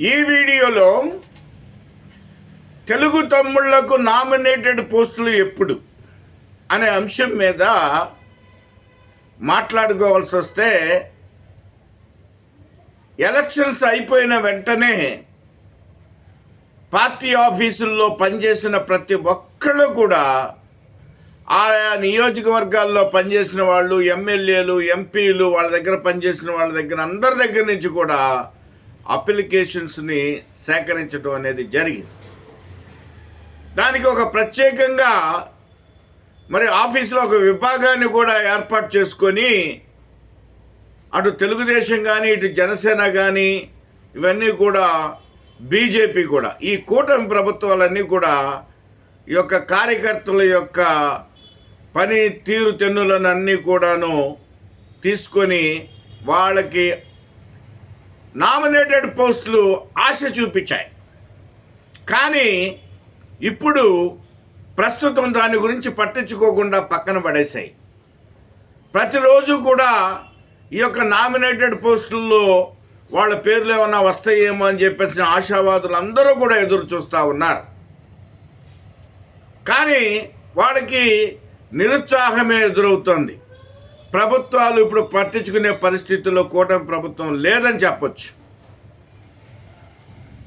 ఈ వీడియోలో తెలుగు తమ్ముళ్ళకు నామినేటెడ్ పోస్టులు ఎప్పుడు అనే అంశం మీద మాట్లాడుకోవాల్సి వస్తే ఎలక్షన్స్ అయిపోయిన వెంటనే పార్టీ ఆఫీసుల్లో పనిచేసిన ప్రతి ఒక్కళ్ళు కూడా ఆయా నియోజకవర్గాల్లో పనిచేసిన వాళ్ళు ఎమ్మెల్యేలు ఎంపీలు వాళ్ళ దగ్గర పనిచేసిన వాళ్ళ దగ్గర అందరి దగ్గర నుంచి కూడా అప్లికేషన్స్ని సేకరించడం అనేది జరిగింది. దానికి ఒక ప్రత్యేకంగా మరి ఆఫీసులో ఒక విభాగాన్ని కూడా ఏర్పాటు చేసుకొని అటు తెలుగుదేశం కానీ ఇటు జనసేన కానీ ఇవన్నీ కూడా బీజేపీ కూడా ఈ కూటమి ప్రభుత్వాలన్నీ కూడా ఈ యొక్క కార్యకర్తల యొక్క పని తీరు తెన్నులను అన్నీ కూడాను తీసుకొని వాళ్ళకి నామినేటెడ్ పోస్టులు ఆశ చూపించాయి. కానీ ఇప్పుడు ప్రస్తుతం దాని గురించి పట్టించుకోకుండా పక్కన పడేశాయి. ప్రతిరోజు కూడా ఈ యొక్క నామినేటెడ్ పోస్టుల్లో వాళ్ళ పేర్లు ఏమన్నా వస్తాయేమో అని చెప్పేసి ఆశావాదులు అందరూ కూడా ఎదురు చూస్తూ ఉన్నారు. కానీ వాళ్ళకి నిరుత్సాహమే ఎదురవుతోంది. ప్రభుత్వాలు ఇప్పుడు పట్టించుకునే పరిస్థితుల్లో కూటమి ప్రభుత్వం లేదని చెప్పచ్చు.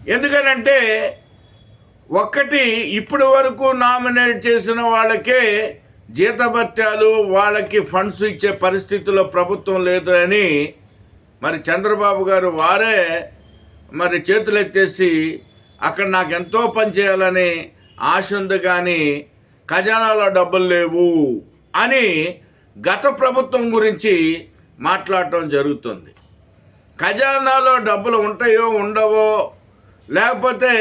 ఎందుకనంటే ఒక్కటి ఇప్పటి వరకు నామినేట్ చేసిన వాళ్ళకే జీతభత్యాలు వాళ్ళకి ఫండ్స్ ఇచ్చే పరిస్థితుల్లో ప్రభుత్వం లేదు అని మరి చంద్రబాబు గారు వారే మరి చేతులు ఎత్తేసి అక్కడ నాకు ఎంతో పని చేయాలని ఆశ ఉంది కానీ ఖజానాలో డబ్బులు లేవు అని గత ప్రభుత్వం గురించి మాట్లాడటం జరుగుతుంది. ఖజానాలో డబ్బులు ఉంటాయో ఉండవో లేకపోతే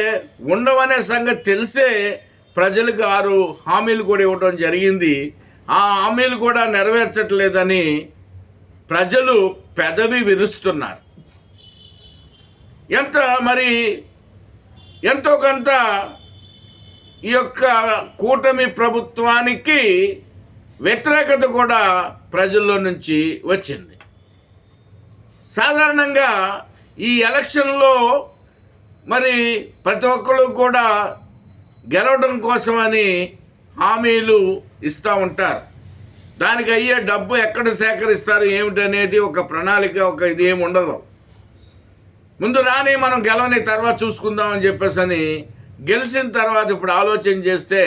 ఉండవనే సంగతి తెలిసే ప్రజలకు ఆరు హామీలు కూడా ఇవ్వడం జరిగింది. ఆ హామీలు కూడా నెరవేర్చట్లేదని ప్రజలు పెదవి విరుస్తున్నారు. ఎంత మరి? ఎంతో కొంత ఈ యొక్క కూటమి ప్రభుత్వానికి వ్యతిరేకత కూడా ప్రజల్లో నుంచి వచ్చింది. సాధారణంగా ఈ ఎలక్షన్లో మరి ప్రతి ఒక్కరు కూడా గెలవడం కోసమని హామీలు ఇస్తూ ఉంటారు. దానికి అయ్యే డబ్బు ఎక్కడ సేకరిస్తారు ఏమిటనేది ఒక ప్రణాళిక ఒక ఇది ఏమి ఉండదు. ముందు రాని మనం గెలవని తర్వాత చూసుకుందామని చెప్పేసి అని గెలిచిన తర్వాత ఇప్పుడు ఆలోచన చేస్తే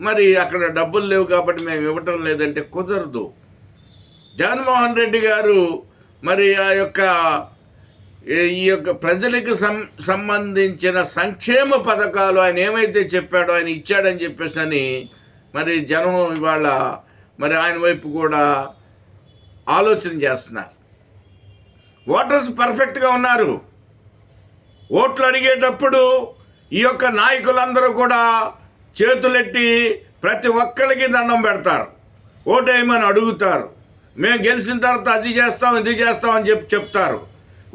మరి అక్కడ డబ్బులు లేవు కాబట్టి మేము ఇవ్వటం లేదంటే కుదరదు. జగన్మోహన్ రెడ్డి గారు మరి ఆ యొక్క ఈ యొక్క ప్రజలకు సం సంబంధించిన సంక్షేమ పథకాలు ఆయన ఏమైతే చెప్పాడో ఆయన ఇచ్చాడని చెప్పేసి అని మరి జనం ఇవాళ మరి ఆయన వైపు కూడా ఆలోచన చేస్తున్నారు. ఓటర్స్ పర్ఫెక్ట్గా ఉన్నారు. ఓట్లు అడిగేటప్పుడు ఈ యొక్క నాయకులందరూ కూడా చేతులెట్టి ప్రతి ఒక్కరికి దండం పెడతారు. ఓటేయమని అడుగుతారు. మేము గెలిచిన తర్వాత అది చేస్తాం ఇది చేస్తాం అని చెప్పి చెప్తారు.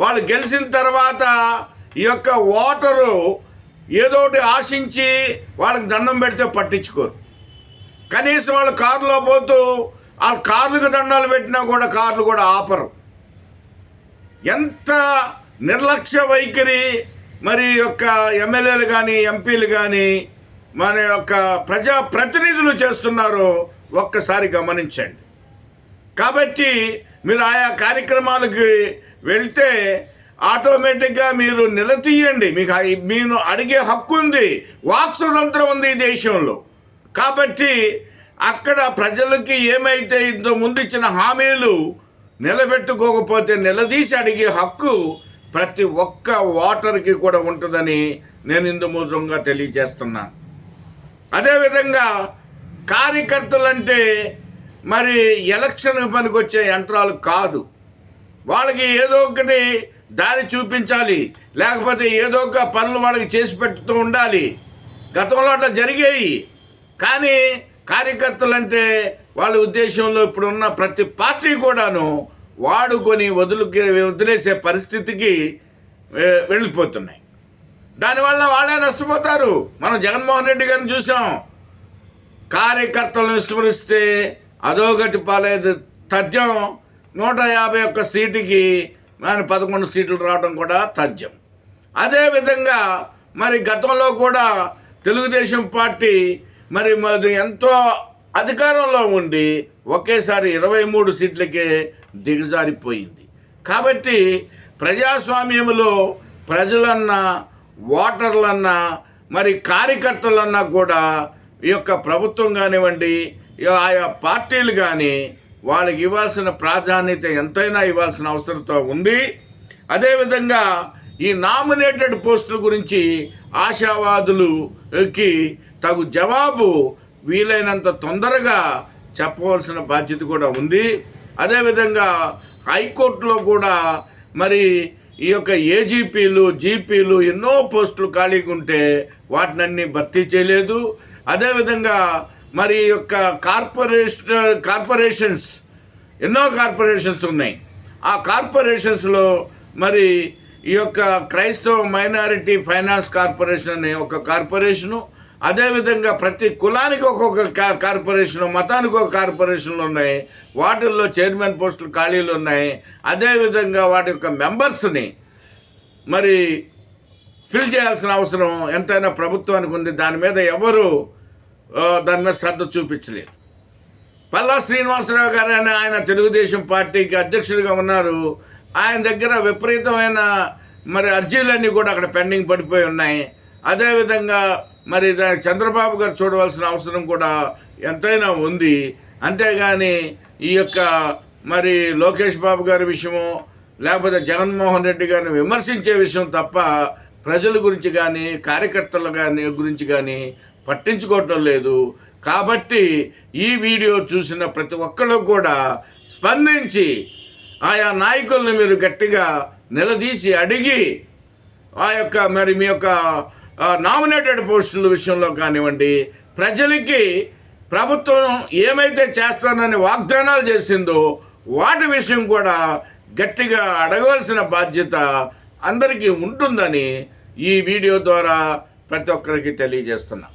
వాళ్ళు గెలిచిన తర్వాత ఈ యొక్క ఓటరు ఏదోటి ఆశించి వాళ్ళకి దండం పెడితే పట్టించుకోరు. కనీసం వాళ్ళు కారులో పోతూ వాళ్ళ కార్లకు దండాలు పెట్టినా కూడా కార్లు కూడా ఆపరు. ఎంత నిర్లక్ష్య వైఖరి మరి యొక్క ఎమ్మెల్యేలు కానీ ఎంపీలు కానీ మన యొక్క ప్రజా ప్రతినిధులు చేస్తున్నారో ఒక్కసారి గమనించండి. కాబట్టి మీరు ఆయా కార్యక్రమాలకి వెళ్తే ఆటోమేటిక్గా మీరు నిలదీయండి మీకు మీరు అడిగే హక్కు ఉంది. వాక్ స్వతంత్రం ఉంది ఈ దేశంలో. కాబట్టి అక్కడ ప్రజలకి ఏమైతే ఇంతకు ముందు ఇచ్చిన హామీలు నిలబెట్టుకోకపోతే నిలదీసి అడిగే హక్కు ప్రతి ఒక్క ఓటర్కి కూడా ఉంటుందని నేను ఇందు మూలంగా తెలియజేస్తున్నాను. అదేవిధంగా కార్యకర్తలంటే మరి ఎలక్షన్ పనికొచ్చే యంత్రాలు కాదు. వాళ్ళకి ఏదో ఒకటి దారి చూపించాలి. లేకపోతే ఏదో ఒక పనులు వాళ్ళకి చేసి పెడుతూ ఉండాలి. గతంలో అట్లా జరిగాయి. కానీ కార్యకర్తలంటే వాళ్ళ ఉద్దేశంలో ఇప్పుడున్న ప్రతి పార్టీ కూడాను వాడుకొని వదులు వదిలేసే పరిస్థితికి వెళ్ళిపోతున్నాయి. దానివల్ల వాళ్ళే నష్టపోతారు. మనం జగన్మోహన్ రెడ్డి గారిని చూసాం. కార్యకర్తలను విస్మరిస్తే అధోగతి పాలేదు తథ్యం నూట యాభై ఒక్క సీటుకి మరి పదకొండు సీట్లు రావడం కూడా తథ్యం. అదేవిధంగా మరి గతంలో కూడా తెలుగుదేశం పార్టీ మరి మరి ఎంతో అధికారంలో ఉండి ఒకేసారి ఇరవై మూడు సీట్లకే దిగజారిపోయింది. కాబట్టి ప్రజాస్వామ్యంలో ప్రజలన్నా ఓటర్లన్నా మరి కార్యకర్తలన్నా కూడా ఈ యొక్క ప్రభుత్వం కానివ్వండి ఆయా పార్టీలు కానీ వాళ్ళకి ఇవ్వాల్సిన ప్రాధాన్యత ఎంతైనా ఇవ్వాల్సిన అవసరంతో ఉంది. అదేవిధంగా ఈ నామినేటెడ్ పోస్టుల గురించి ఆశావాదులుకి తగు జవాబు వీలైనంత తొందరగా చెప్పవలసిన బాధ్యత కూడా ఉంది. అదేవిధంగా హైకోర్టులో కూడా మరి ఈ యొక్క ఏజీపీలు జీపీలు ఎన్నో పోస్టులు ఖాళీగా ఉంటే వాటినన్నీ భర్తీ చేయలేదు. అదేవిధంగా మరి ఈ యొక్క కార్పొరేషన్ కార్పొరేషన్స్ ఎన్నో కార్పొరేషన్స్ ఉన్నాయి. ఆ కార్పొరేషన్స్లో మరి ఈ యొక్క క్రైస్తవ మైనారిటీ ఫైనాన్స్ కార్పొరేషన్ అనే ఒక కార్పొరేషను అదేవిధంగా ప్రతి కులానికి ఒక్కొక్క కా- మతానికి ఒక కార్పొరేషన్లు ఉన్నాయి. వాటిల్లో చైర్మన్ పోస్టులు ఖాళీలు ఉన్నాయి. అదేవిధంగా వాటి యొక్క మెంబర్స్ని మరి ఫిల్ చేయాల్సిన అవసరం ఎంతైనా ప్రభుత్వానికి ఉంది. దాని మీద ఎవరు దాని మీద శ్రద్ధ చూపించలేదు. పల్లా శ్రీనివాసరావు గారు అని ఆయన తెలుగుదేశం పార్టీకి అధ్యక్షుడిగా ఉన్నారు. ఆయన దగ్గర విపరీతమైన మరి అర్జీలన్నీ కూడా అక్కడ పెండింగ్ పడిపోయి ఉన్నాయి. అదేవిధంగా మరి చంద్రబాబు గారు చూడవలసిన అవసరం కూడా ఎంతైనా ఉంది. అంతేగాని ఈ యొక్క మరి లోకేష్ బాబు గారి విషయము లేకపోతే జగన్మోహన్ రెడ్డి గారిని విమర్శించే విషయం తప్ప ప్రజల గురించి కానీ కార్యకర్తల కానీ గురించి కానీ పట్టించుకోవటం లేదు. కాబట్టి ఈ వీడియో చూసిన ప్రతి ఒక్కళ్ళు కూడా స్పందించి ఆయా నాయకుల్ని మీరు గట్టిగా నిలదీసి అడిగి ఆ యొక్క మరి మీ యొక్క నామినేటెడ్ పోస్టుల విషయంలో కానివ్వండి ప్రజలకి ప్రభుత్వం ఏమైతే చేస్తానని వాగ్దానాలు చేసిందో వాటి విషయం కూడా గట్టిగా అడగవలసిన బాధ్యత అందరికీ ఉంటుందని ఈ వీడియో ద్వారా ప్రతి ఒక్కరికి తెలియజేస్తున్నా.